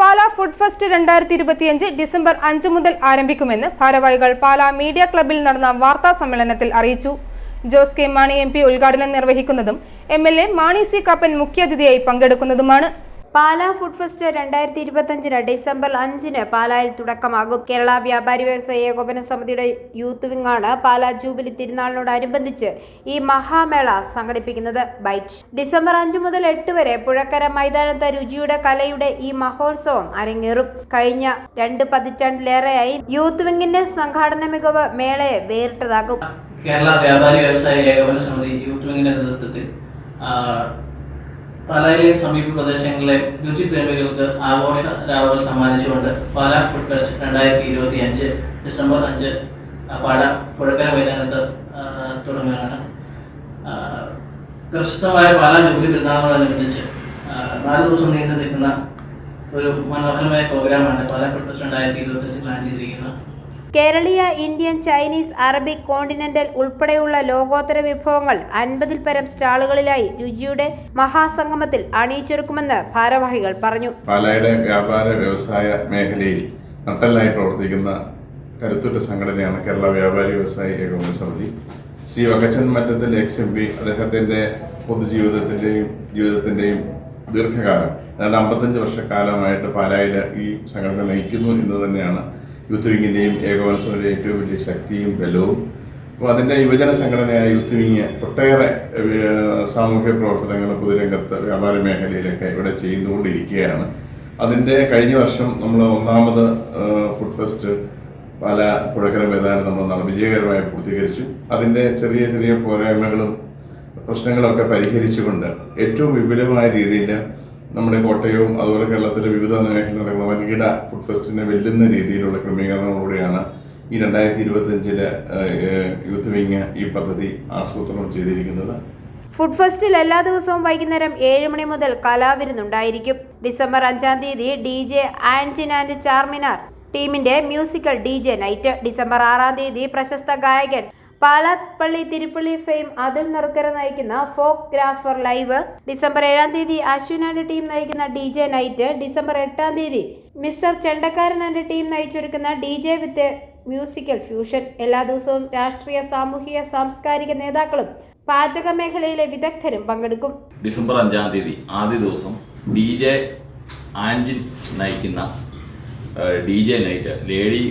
Pala food fest രണ്ടായിരത്തി ഇരുപത്തിയഞ്ച് December അഞ്ച് മുതൽ ആരംഭിക്കുമെന്ന് ഭാരവാഹികൾ പാലാ മീഡിയ ക്ലബിൽ നടന്ന വാർത്താ സമ്മേളനത്തിൽ അറിയിച്ചു. Jose K Mani M P ഉദ്ഘാടനം നിർവഹിക്കുന്നതും M L A Mani C Kappan മുഖ്യാതിഥിയായി പങ്കെടുക്കുന്നതുമാണ്. പാലാ ഫുഡ് ഫെസ്റ്റ് രണ്ടായിരത്തി ഇരുപത്തഞ്ചിന് ഡിസംബർ അഞ്ചിന് പാലായിൽ തുടക്കമാകും. കേരള വ്യാപാരി വ്യവസായ ഏകോപന സമിതിയുടെ യൂത്ത് വിങ്ങാണ് പാലാ ജൂബിലി തിരുനാളിനോടനുബന്ധിച്ച് ഈ മഹാമേള സംഘടിപ്പിക്കുന്നത്. ബൈറ്റ് ഡിസംബർ അഞ്ച് മുതൽ എട്ട് വരെ പുഴക്കര മൈതാനത്ത് രുചിയുടെ കലയുടെ ഈ മഹോത്സവം അരങ്ങേറും. കഴിഞ്ഞ രണ്ട് പതിറ്റാണ്ടിലേറെയായി യൂത്ത് വിങ്ങിന്റെ സംഘാടന മികവ് മേളയെ വേറിട്ടതാകും. കേരള വ്യാപാരി വ്യവസായ ഏകോപന സമിതി യൂത്ത് വിങ്ങിന്റെ നേതൃത്വത്തിൽ പാലായിലെയും സമീപ പ്രദേശങ്ങളിലെ രുചി പ്രേമികൾക്ക് ആഘോഷ രാവുകൾ സമ്മാനിച്ചുകൊണ്ട് പാല ഫുഡ് ഫെസ്റ്റ് രണ്ടായിരത്തി ഇരുപത്തി അഞ്ച് ഡിസംബർ അഞ്ച് പാല പുഴക്കര മൈതാനത്ത് തുടങ്ങുകയാണ്. പ്രശസ്തമായ പാല ജൂബിലി പെരുന്നാളിനോടനുബന്ധിച്ച് നാല് ദിവസം നീണ്ടു നിൽക്കുന്ന ഒരു മനോഹരമായ പ്രോഗ്രാമാണ് പാല ഫുഡ് ഫെസ്റ്റ് രണ്ടായിരത്തി ഇരുപത്തി അഞ്ച് പ്ലാൻ ചെയ്തിരിക്കുന്നത്. കേരളീയ ഇന്ത്യൻ ചൈനീസ് അറബിക് കോണ്ടിനെന്റൽ ഉൾപ്പെടെയുള്ള ലോകോത്തര വിഭവങ്ങൾ അൻപതിൽ പരം സ്റ്റാളുകളിലായി രുചിയുടെ മഹാസംഗമത്തിൽ അണിയിച്ചൊരുക്കുമെന്ന് ഭാരവാഹികൾ പറഞ്ഞു. പാലയുടെ വ്യാപാര വ്യവസായ മേഖലയിൽ നട്ടലായി പ്രവർത്തിക്കുന്ന കരുത്തുറ്റ സംഘടനയാണ് കേരള വ്യാപാരി വ്യവസായി ഏകോപന സമിതി. Shri Vakachan Mattathil ex M P അദ്ദേഹത്തിന്റെ പൊതുജീവിതത്തിന്റെയും ജീവിതത്തിന്റെയും ദീർഘകാലം. അതായത് അമ്പത്തഞ്ച് വർഷക്കാലമായിട്ട് പാലായിൽ ഈ സംഘടന നയിക്കുന്നു എന്ന് തന്നെയാണ് യൂത്ത് വിങ്ങിന്റെയും ഏകോപന സമിതിയുടെ ഏറ്റവും വലിയ ശക്തിയും ബലവും. അപ്പോൾ അതിന്റെ യുവജന സംഘടനയായ യൂത്ത് വിങ് ഒട്ടേറെ സാമൂഹ്യ പ്രവർത്തനങ്ങൾ പൊതുരംഗത്ത് വ്യാപാര മേഖലയിലൊക്കെ ഇവിടെ ചെയ്തുകൊണ്ടിരിക്കുകയാണ്. അതിന്റെ കഴിഞ്ഞ വർഷം നമ്മൾ ഒന്നാമത് ഫുഡ് ഫെസ്റ്റ് പല പുഴക്കര മൈതാനം നമ്മൾ വിജയകരമായി പൂർത്തീകരിച്ചു. അതിന്റെ ചെറിയ ചെറിയ പോരായ്മകളും പ്രശ്നങ്ങളൊക്കെ പരിഹരിച്ചുകൊണ്ട് ഏറ്റവും വിപുലമായ രീതിയിൽ നമ്മുടെ കോട്ടയവും അതുപോലെ കേരളത്തിലെ വിവിധ മേഖലയിൽ നടക്കുന്ന വൻകിട ഫുഡ് ഫെസ്റ്റിനെ വെല്ലുന്ന രീതിയിലുള്ള ക്രമീകരണങ്ങളോടെയാണ് ഈ രണ്ടായിരത്തി ഇരുപത്തഞ്ചിൽ യൂത്ത് വിങ് ഈ പദ്ധതി ആസൂത്രണം ചെയ്തിരിക്കുന്നത്. ഫുഡ് ഫെസ്റ്റിൽ എല്ലാ ദിവസവും വൈകുന്നേരം ഏഴ് മണി മുതൽ കലാവിരുന്നുണ്ടായിരിക്കും. ഡിസംബർ അഞ്ചാം തീയതി ഡി ജെ ആൻജിൻ ആൻഡ് ചാർമിനാർ ടീമിന്റെ musical D J night. December ആറാം തീയതി പ്രശസ്ത ഗായകൻ പാലാപ്പള്ളി തിരുപ്പള്ളി ഫെയിം അതിൽ നറുക്കര നയിക്കുന്ന ഫോക്ക് ഗ്രാഫർ ലൈവ്. ഡിസംബർ ഏഴാം തീയതി ആൻഡ് ടീം നയിക്കുന്ന ഡി ജെ നൈറ്റ്. ഡിസംബർ എട്ടാം തീയതി മിസ്റ്റർ ചെണ്ടക്കാരൻ and team നയിച്ചൊരുക്കുന്ന D J with musical fusion. എല്ലാ ദിവസവും രാഷ്ട്രീയ സാമൂഹിക സാംസ്കാരിക നേതാക്കളും പാചക മേഖലയിലെ വിദഗ്ധരും പങ്കെടുക്കും. ഡിസംബർ അഞ്ചാം തീയതി ആദ്യ ദിവസം ഡി ജെ ആൻജിൻ നയിക്കുന്ന D J night. Lady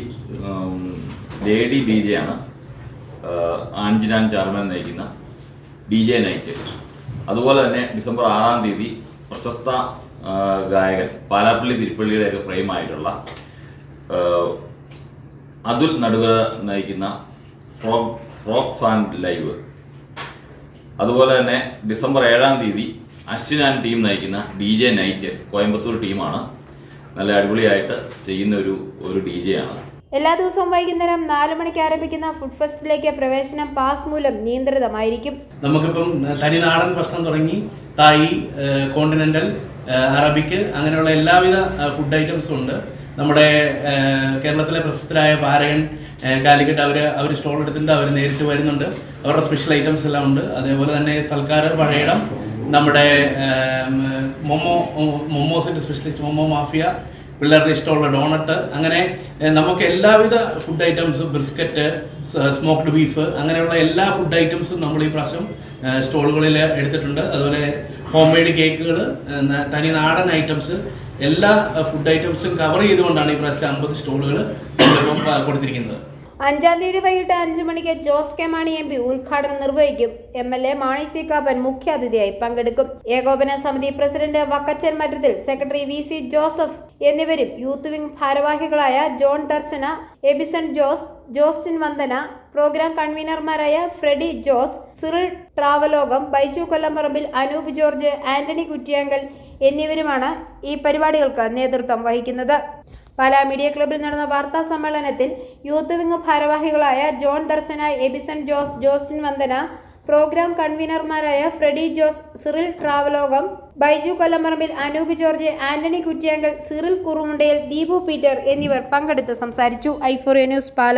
lady D J ആണ് ഏഹ്, ചാർമാൻ നയിക്കുന്ന ഡി ജെ നൈറ്റ്. അതുപോലെ തന്നെ ഡിസംബർ ആറാം തീയതി പ്രശസ്ത ഗായകൻ പാലാപ്പള്ളി തിരുപ്പള്ളിയുടെയൊക്കെ ഫ്രെയിമായിട്ടുള്ള ഏഹ്, അതുൽ നടുക നയിക്കുന്ന റോക്ക് റോക്സ് ആൻഡ് ലൈവ്. അതുപോലെ തന്നെ ഡിസംബർ ഏഴാം തീയതി അശ്വിൻ ആൻഡ് ടീം നയിക്കുന്ന ഡി ജെ നൈറ്റ് കോയമ്പത്തൂർ ടീമാണ്. നല്ല അടിപൊളിയായിട്ട് ചെയ്യുന്ന ഒരു ഒരു ഡി ജെ ആണ്. എല്ലാ ദിവസവും വൈകുന്നേരം നാല് മണിക്ക് ആരംഭിക്കുന്ന ഫുഡ് ഫെസ്റ്റിലേക്ക് പ്രവേശനം പാസ് മൂലം നിയന്ത്രിതമായിരിക്കും. നമുക്കിപ്പം തനിനാടൻ ഭക്ഷണം തുടങ്ങി തായി കോണ്ടിനെന്റൽ അറബിക്ക് അങ്ങനെയുള്ള എല്ലാവിധ ഫുഡ് ഐറ്റംസും ഉണ്ട്. നമ്മുടെ കേരളത്തിലെ പ്രശസ്തരായ പാരകൻ കാലിക്കറ്റ് അവർ അവർ സ്റ്റോൾ എടുത്തിട്ടുണ്ട് അവർ നേരിട്ട് വരുന്നുണ്ട്. അവരുടെ സ്പെഷ്യൽ ഐറ്റംസ് എല്ലാം ഉണ്ട്. അതേപോലെ തന്നെ സൽക്കാർ പഴയിടം നമ്മുടെ മൊമോ മൊമോസിന്റെ സ്പെഷ്യലിസ്റ്റ് മൊമോ മാഫിയ പിള്ളേരുടെ ഇഷ്ടമുള്ള ഡോണട്ട് അങ്ങനെ നമുക്ക് എല്ലാവിധ ഫുഡ് ഐറ്റംസും ബിസ്ക്കറ്റ് സ്മോക്ക്ഡ് ബീഫ് അങ്ങനെയുള്ള എല്ലാ ഫുഡ് ഐറ്റംസും നമ്മൾ ഈ പ്രാവശ്യം സ്റ്റോളുകളിൽ എടുത്തിട്ടുണ്ട്. അതുപോലെ ഹോം മെയ്ഡ് കേക്കുകൾ തനി നാടൻ ഐറ്റംസ് എല്ലാ ഫുഡ് ഐറ്റംസും കവർ ചെയ്തുകൊണ്ടാണ് ഈ പ്രാവശ്യത്തെ അമ്പത് സ്റ്റോളുകൾ കൊടുത്തിരിക്കുന്നത്. അഞ്ചാം തീയതി വൈകിട്ട് അഞ്ചു മണിക്ക് Jose K Mani M P ഉദ്ഘാടനം നിർവഹിക്കും. M L A Mani C Kappan മുഖ്യാതിഥിയായി പങ്കെടുക്കും. ഏകോപന സമിതി president Vakkachan Mattathil secretary V C Joseph എന്നിവരും യൂത്ത് വിംഗ് ഭാരവാഹികളായ John Darshana Ebison Jose Jostin Vandana programme കൺവീനർമാരായ Freddy Jose Cyril Travelokam Baiju Kollamparambil Anoop George Antony Kuttiyankal എന്നിവരുമാണ് ഈ പരിപാടികൾക്ക് നേതൃത്വം വഹിക്കുന്നത്. പാലാ മീഡിയ ക്ലബിൽ നടന്ന വാർത്താ സമ്മേളനത്തിൽ യൂത്ത് വിംഗ് ഭാരവാഹികളായ ജോൺ ദർശന എബിസൺ ജോസ് ജോസ്റ്റിൻ വന്ദന പ്രോഗ്രാം കൺവീനർമാരായ Freddy Jose Cyril ട്രാവലോകം Baiju Kollamarambil Anoop George Antony Kuttiyankal Cyril Kurumundayil Deepu Peter എന്നിവർ പങ്കെടുത്ത് സംസാരിച്ചു. Euphoria news Pala.